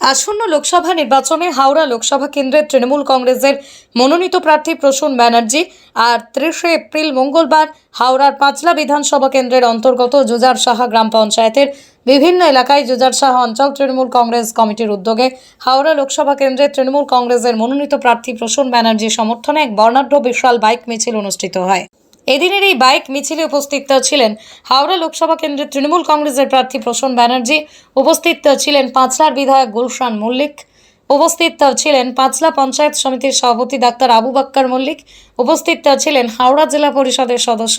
আসন্ন লোকসভা নির্বাচনে হাওড়া লোকসভা কেন্দ্রের তৃণমূল কংগ্রেসের মনোনীত প্রার্থী প্রসূন ব্যানার্জি আর ত্রিশে এপ্রিল মঙ্গলবার হাওড়ার পাঁচলা বিধানসভা কেন্দ্রের অন্তর্গত জুজার সাহা গ্রাম পঞ্চায়েতের বিভিন্ন এলাকায় জুজার সাহা অঞ্চল তৃণমূল কংগ্রেস কমিটির উদ্যোগে হাওড়া লোকসভা কেন্দ্রের তৃণমূল কংগ্রেসের মনোনীত প্রার্থী প্রসূন ব্যানার্জির সমর্থনে এক বর্ণাঢ্য বিশাল বাইক মিছিল অনুষ্ঠিত হয়। এদিনের এই বাইক মিছিলে উপস্থিত ছিলেন হাওড়া লোকসভা কেন্দ্রের তৃণমূল কংগ্রেসের প্রার্থী প্রসন্ন ব্যানার্জি, উপস্থিত ছিলেন পাঁচলার বিধায়ক গুলশান মল্লিক, উপস্থিত ছিলেন পাঁচলা পঞ্চায়েত সমিতির সভাপতি ডাক্তার আবু বাক্কার মল্লিক, উপস্থিত ছিলেন হাওড়া জেলা পরিষদের সদস্য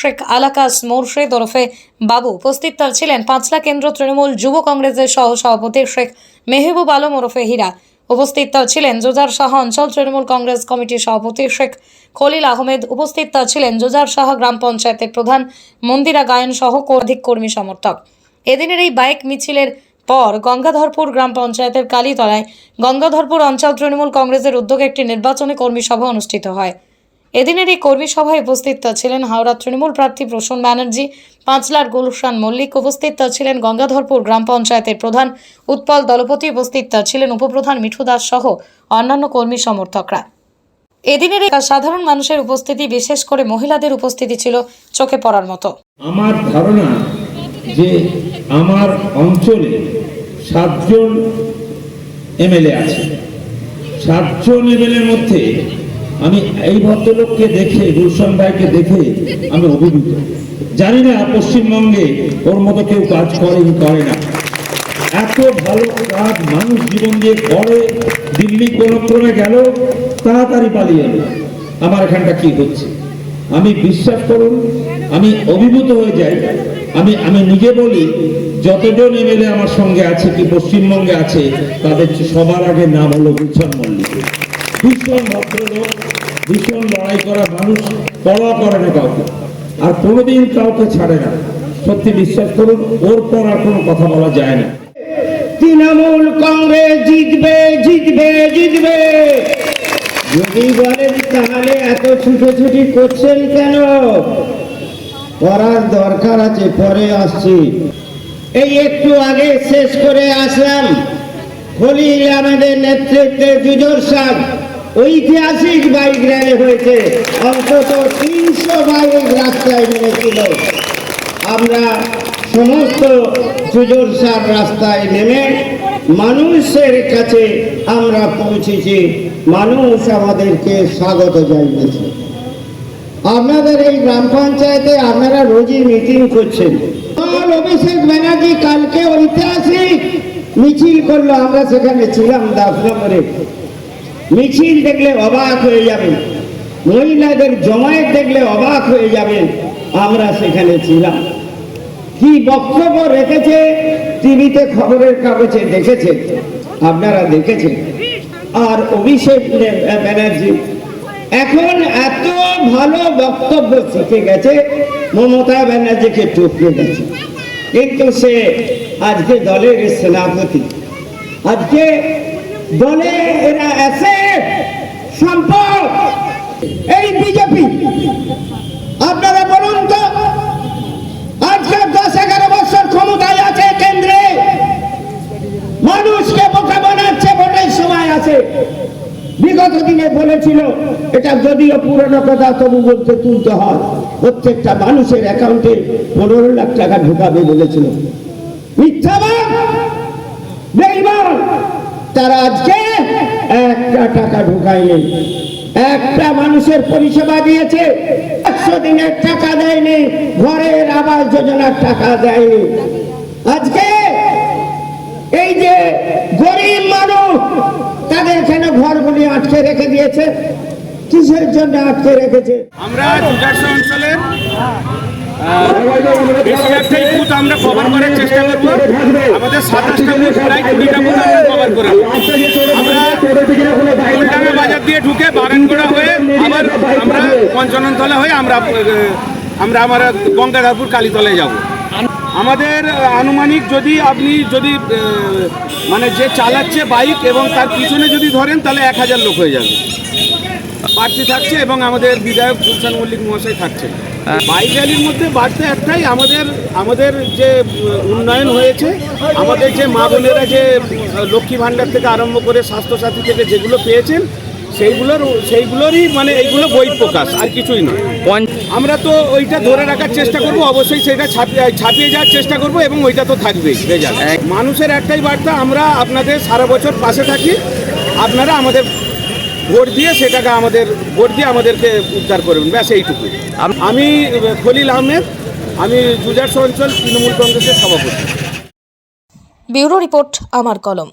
শেখ আলাকাস মোরশেদ ওরফে বাবু, উপস্থিত ছিলেন পাঁচলা কেন্দ্র তৃণমূল যুব কংগ্রেসের সহ সভাপতি শেখ মেহবুব আলম ওরফে হীরা উপস্থিত ছিলেন জোজার শাহ অঞ্চল তৃণমূল কংগ্রেস কমিটির সভাপতি শেখ খলিল আহমেদ। উপস্থিত ছিলেন জোজার শাহ গ্রাম পঞ্চায়েতের প্রধান মন্দিরা গায়ন সহ অধিক কর্মী সমর্থক। এদিনের এই বাইক মিছিলের পর গঙ্গাধরপুর গ্রাম পঞ্চায়েতের কালীতলায় গঙ্গাধরপুর অঞ্চল তৃণমূল কংগ্রেসের উদ্যোগে একটি নির্বাচনী কর্মী সভা অনুষ্ঠিত হয়। এদিনের এই কর্মী সভায় উপস্থিত ছিলেন হাওড়া তৃণমূল প্রার্থী প্রসূন ব্যানার্জি, পাঁচলার গুলশান মল্লিক উপস্থিত ছিলেন গঙ্গাধরপুর গ্রাম পঞ্চায়েতের প্রধান উৎপল দলপতি উপস্থিত ছিলেন উপপ্রধান মিঠু দাস সহ অন্যান্য কর্মী সমর্থকরা। এদিনের সাধারণ মানুষের উপস্থিতি বিশেষ করে মহিলাদের উপস্থিতি ছিল চোখে পড়ার মতো। আমার ধারণা যে আমার অঞ্চলে সাতজন এমএলএ আছে। সাতজন এমএলএর মধ্যে আমি এই ভদ্রলোককে দেখে, গুলশান ভাইকে দেখে আমি অভিভূত। জানি না পশ্চিমবঙ্গে ওর মতো কেউ কাজ করে করে না। এত ভালো কাজ মানুষ জীবন দিয়ে করে, দিল্লি কোন ক্রমে গেল, তাড়াতাড়ি পালিয়ে এলো। আমার এখানটা কি হচ্ছে? আমি বিশ্বাস করুন, আমি অভিভূত হয়ে যাই। আমি আমি নিজে বলি, যতজন এমএলএ আমার সঙ্গে আছে কি পশ্চিমবঙ্গে আছে, তাদের সবার আগে নাম হলো গুলশান মল্লিক। ভীষণ ভদ্রলোক ভীষণ লড়াই করা মানুষ পরোয়া করে না কাউকে। আর কোনোদিন কাউকে ছাড়ে না। সত্যি বিশ্বাস করুন, ওর পর আর কোনো কথা বলা যায় না। তৃণমূল কংগ্রেস জিতবে জিতবে জিতবে। যদি বলেন তাহলে এত ছুটোছুটি করছেন কেন? করার দরকার আছে, পরে আসছি। এই একটু আগে শেষ করে আসলাম। খলিল আমাদের নেতৃত্বে দুজোর সাহ ঐতিহাসিক বাইক র্যালি হয়েছে। অন্তত তিনশো বাইক রাস্তায় নেমেছিল। আমরা সমস্ত সুজোর সার রাস্তায় নেমে মানুষের কাছে আমরা পৌঁছেছি। মানুষ আমাদেরকে স্বাগত জানিয়েছে। আপনাদের এই গ্রাম পঞ্চায়েতে আপনারা রোজই মিটিং করছেন। অভিষেক ব্যানার্জি কালকে ঐতিহাসিক মিছিল করল। আমরা সেখানে ছিলাম দাস নম্বরে মিছিল দেখলে অবাক হয়ে যাবেন। মহিলাদের জমায়েত দেখলে অবাক হয়ে যাবেন। আমরা সেখানে ছিলাম। কি বক্তব্য রেখেছে? টিভিতে খবরের কাগজে দেখেছে। আপনারা দেখেছেন। আর অভিষেক ব্যানার্জি, এখন এত ভালো বক্তব্য শিখে গেছে, মমতা ব্যানার্জিকে টপকে গেছে কিন্তু সে আজকে দলের সেনাপতি। আজকে দলে এরা আছে, সম্পদ। এই বিজেপি, আপনারা বলুন তো, আজকে দশ এগারো বছর ক্ষমতায় আছে কেন্দ্রে। মানুষকে বোকা বানাচ্ছে, ভোটের সময় আছে। বিগত দিনে বলেছিল, এটা যদিও পুরনো কথা, তবু বলতে তুলতে হয়। প্রত্যেকটা মানুষের অ্যাকাউন্টে পনেরো লাখ টাকা ঢুকাবে বলেছিল। মিথ্যাবাদ, বেইমান। তারা আজকে একটা টাকা ঢুকায়নি। একটা মানুষের পরিষেবা দিয়েছে, একশো দিনের টাকা দেয়নি, ঘরের আবাস যোজনার টাকা দেয়নি। আজকে এই যে গরিব মানুষ, তাদের কেন ঘরগুলি আটকে রেখে দিয়েছে? কিসের জন্য আটকে রেখেছে? আমরা অঞ্চলের আমরা কভার করার চেষ্টা করব। আমাদের সাতাশটা বুথ প্রায় কুড়িটা বুথ আমরা কভার করে আমরা কলকাতা বাজার দিয়ে ঢুকে বারানগোড়া হয়ে আবার আমরা পঞ্চাননতলা হয়ে আমরা আমরা আমরা গঙ্গাধারপুর কালীতলায় যাব। আমাদের আনুমানিক যদি আপনি যদি মানে যে চালাচ্ছে বাইক এবং তার পিছনে যদি ধরেন তাহলে এক হাজার লোক হয়ে যাবে। প্রার্থী থাকছে এবং আমাদের বিধায়ক গুলশান মল্লিক মহাশয় থাকছে। বাইক র্যালির মধ্যে বার্তা একটাই আমাদের আমাদের যে উন্নয়ন হয়েছে, আমাদের যে মা বোনেরা যে লক্ষ্মী ভাণ্ডার থেকে আরম্ভ করে স্বাস্থ্যসাথী থেকে যেগুলো পেয়েছেন সেইগুলোর সেইগুলোরই মানে এইগুলো বই প্রকাশ আর কিছুই নয় আমরা তো ওইটা ধরে রাখার চেষ্টা করব অবশ্যই সেটা ছাপিয়ে ছাপিয়ে যাওয়ার চেষ্টা করব এবং ওইটা তো থাকবেই রেজাল্ট মানুষের একটাই বার্তা আমরা আপনাদের সারা বছর পাশে থাকি আপনারা আমাদের ভোট দিয়ে সেটাকে আমাদের ভোট দিয়ে আমাদেরকে উদ্ধার করবেন ব্যাস এইটুকু আমি খলিল আহমেদ আমি জুজারস অঞ্চল তৃণমূল কংগ্রেসের সভাপতি। ব্যুরো রিপোর্ট আমার কলম।